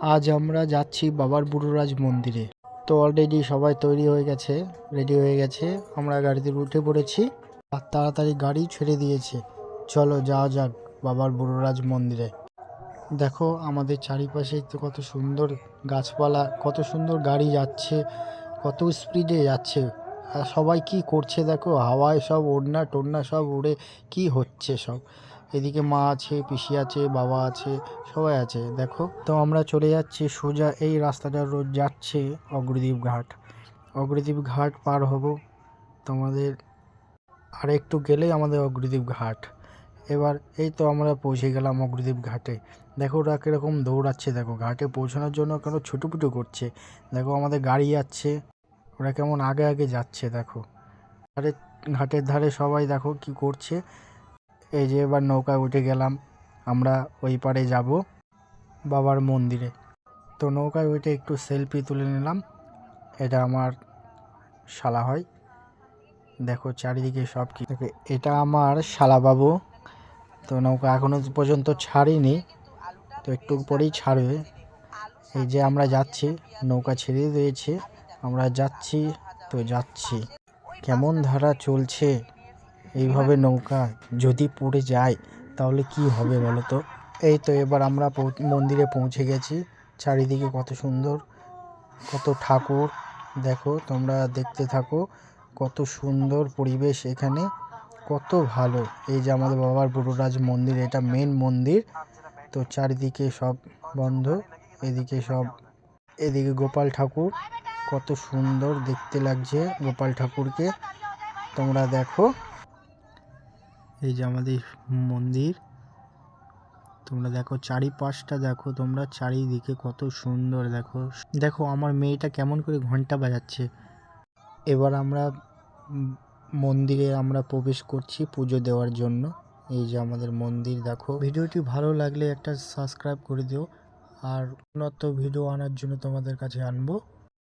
আজ আমরা যাচ্ছি বাবার বুড়োরাজ মন্দিরে। তো অলরেডি সবাই তৈরি হয়ে গেছে রেডি হয়ে গেছে। আমরা গাড়িতে উঠে পড়েছি আর তাড়াতাড়ি গাড়ি ছেড়ে দিয়েছে। চলো যাওয়া যাক বাবার বুড়োরাজ মন্দিরে। দেখো আমাদের চারিপাশে তো কত সুন্দর গাছপালা, কত সুন্দর গাড়ি যাচ্ছে, কত স্পিডে যাচ্ছে। আর সবাই কি করছে দেখো? হাওয়ায় সব ওড়না টোড়না সব উড়ে কি হচ্ছে সব? এদিকে মা আছে, পিসি আছে, বাবা আছে, সবাই আছে। দেখো, তো আমরা চলে যাচ্ছি সোজা এই রাস্তাটা রোজ যাচ্ছে অগ্রদ্বীপ ঘাট। অগ্রদ্বীপ ঘাট পার হব তোমাদের আর একটু গেলেই আমাদের অগ্রদ্বীপ ঘাট। এবার এই তো আমরা পৌঁছে গেলাম অগ্রদ্বীপ ঘাটে। দেখো ওরা কীরকম দৌড়াচ্ছে, দেখো ঘাটে পৌঁছানোর জন্য কেন ছুটোপুটো করছে। দেখো আমাদের গাড়ি যাচ্ছে, ওরা কেমন আগে আগে যাচ্ছে, দেখো। আরে, ঘাটের ধারে সবাই দেখো কি করছে। এই যে এবার নৌকায় উঠে গেলাম, আমরা ওই পারে যাব বাবার মন্দিরে। তো নৌকায় উঠে একটু সেলফি তুলে নিলাম, এটা আমার শালা হয়। দেখো চারিদিকে সব কি এটা আমার শালা বাবু তো নৌকা এখনও পর্যন্ত ছাড়িনি, তো একটু পরেই ছাড়বে। এই যে আমরা যাচ্ছি, নৌকা ছেড়ে দিয়েছে, আমরা যাচ্ছি, তো যাচ্ছি। কেমন ধারা চলছে? এইভাবে নৌকা যদি পড়ে যায় তাহলে কি হবে বলো তো? এই তো এবার আমরা মন্দিরে পৌঁছে গেছি। চারিদিকে কত সুন্দর কত ঠাকুর। দেখো তোমরা দেখতে থাকো কত সুন্দর পরিবেশ এখানে। কত ভালো। এই যে আমাদের বাবার বুড়োরাজ মন্দির এটা মেন মন্দির। তো চারিদিকে সব বন্ধ এদিকে সব এদিকে গোপাল ঠাকুর। কত সুন্দর দেখতে লাগছে গোপাল ঠাকুরকে। তোমরা দেখো। এই যে আমাদের মন্দির। তোমরা দেখো চারিপাশটা দেখো, তোমরা চারিদিকে কত সুন্দর দেখো। দেখো আমার মেয়েটা কেমন করে ঘণ্টা বাজাচ্ছে। এবার আমরা মন্দিরে আমরা প্রবেশ করছি পুজো দেওয়ার জন্য। এই যে আমাদের মন্দির দেখো। ভিডিওটি ভালো লাগলে একটা সাবস্ক্রাইব করে দিও। আর উন্নত ভিডিও আনার জন্য তোমাদের কাছে আনব।